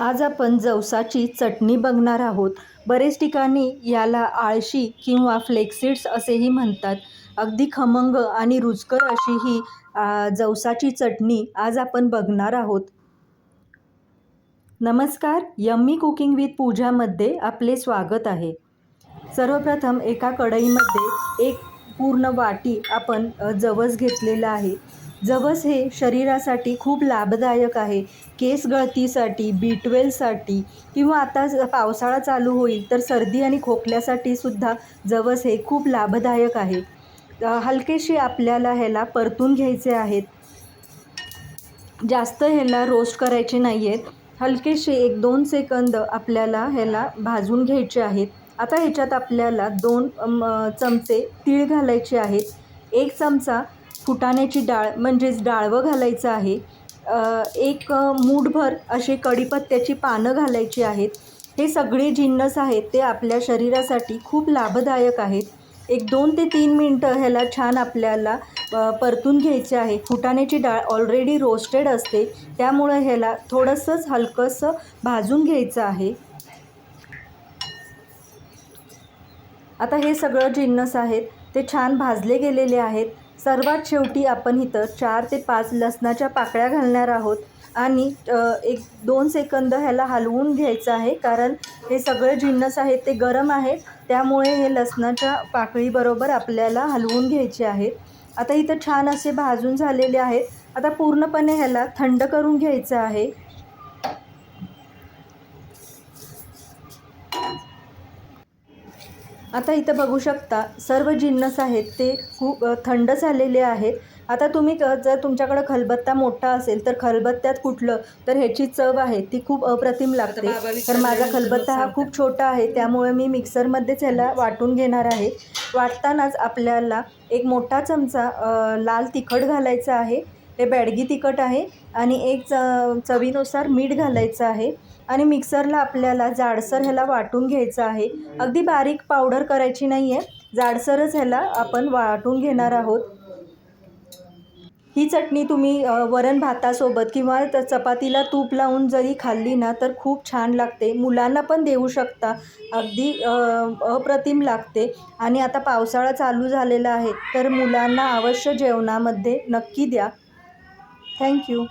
आज आपण जवसाची चटणी बघणार आहोत. बरेच ठिकाणी याला आळशी किंवा फ्लेक्सिड्स असेही म्हणतात. अगदी खमंग आणि रुचकर अशी ही जवसाची चटणी आज आपण बघणार आहोत. नमस्कार यम्मी कुकिंग विथ पूजामध्ये आपले स्वागत आहे. सर्वप्रथम एका कढईमध्ये एक पूर्ण वाटी आपण जवस घेतलेलं आहे. जवस हे शरीरासाठी खूप लाभदायक आहे. केस गळतीसाठी बी ट्वेल्वसाठी किंवा आता पावसाळा चालू होईल तर सर्दी आणि खोकल्यासाठी सुद्धा जवस हे खूप लाभदायक आहे. हलकेशी आपल्याला ह्याला परतून घ्यायचे आहेत. जास्त ह्याला रोस्ट करायचे नाही आहेत हलकेसे एक दोन सेकंद आपल्याला ह्याला भाजून घ्यायचे आहेत. आता ह्याच्यात आपल्याला दोन चमचे तीळ घालायचे आहेत. एक चमचा फुटाण्याची डाळ म्हणजेच डाळवं घालायचं आहे. एक मूठभर असे कढीपत्त्याची पानं घालायची आहेत. हे सगळे जिन्नस आहेत ते आपल्या शरीरासाठी खूप लाभदायक आहेत. एक दोन ते तीन मिनटं ह्याला छान आपल्याला परतून घ्यायचे आहे. फुटाण्याची डाळ ऑलरेडी रोस्टेड असते. त्यामुळं ह्याला थोडंसंच हलकंसं भाजून घ्यायचं आहे. आता हे सगळं जिन्नस आहेत ते छान भाजले गेलेले आहेत. सर्वात शेवटी आपण इथं चार ते पाच लसणाच्या पाकळ्या घालणार आहोत. आणि एक दोन सेकंद ह्याला हलवून घ्यायचं आहे कारण हे सगळे जिन्नस आहेत ते गरम आहेत त्यामुळे हे लसणाच्या पाकळीबरोबर आपल्याला हलवून घ्यायचे आहेत. आता इथं छान असे भाजून झालेले आहेत. आता पूर्णपणे ह्याला थंड करून घ्यायचं आहे. आता इथं बघू शकता सर्व जिन्नस आहेत ते खूप थंड झालेले आहेत. आता तुम्ही क- जर तुमच्याकडं खलबत्ता मोठा असेल तर खलबत्त्यात कुठलं तर ह्याची चव आहे ती खूप अप्रतिम लागते. तर माझा खलबत्ता हा खूप छोटा आहे त्यामुळे मी मिक्सरमध्येच ह्याला वाटून घेणार आहे. वाटतानाच आपल्याला एक मोठा चमचा लाल तिखट घालायचा आहे. हे बॅडगी तिखट आहे आणि एक च चवीनुसार मीठ घालायचं आहे. आणि मिक्सरला आपल्याला जाडसर ह्याला वाटून घ्यायचं आहे. अगदी बारीक पावडर करायची नाही आहे जाडसरच ह्याला आपण वाटून घेणार आहोत. ही चटणी तुम्ही वरण भातासोबत किंवा त- चपातीला तूप लावून जरी खाल्ली ना तर खूप छान लागते. मुलांना पण देऊ शकता. अगदी अप्रतिम लागते. आणि आता पावसाळा चालू झालेला आहे तर मुलांना अवश्य जेवणामध्ये नक्की द्या. थँक्यू.